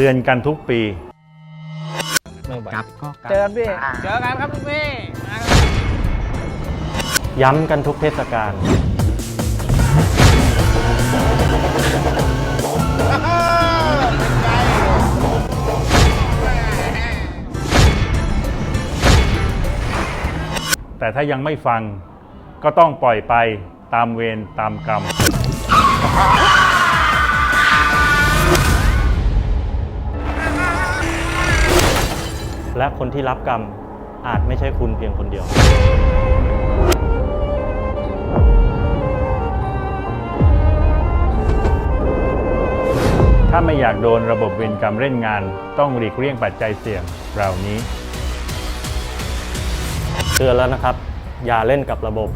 ตือนกันทุกปีครับเจอกันพี่ เจอกันครับลูกพี่ย้ำกันทุกเทศกาล แต่ถ้ายังไม่ฟังก็ต้องปล่อยไปตามเวรตามกรรม และคนที่รับกรรมอาจไม่ใช่คุณเพียงคนเดียว ถ้าไม่อยากโดนระบบเวรกรรมเล่นงาน ต้องหลีกเลี่ยงปัจจัยเสี่ยงเหล่านี้ เตือนแล้วนะครับ อย่าเล่นกับระบบ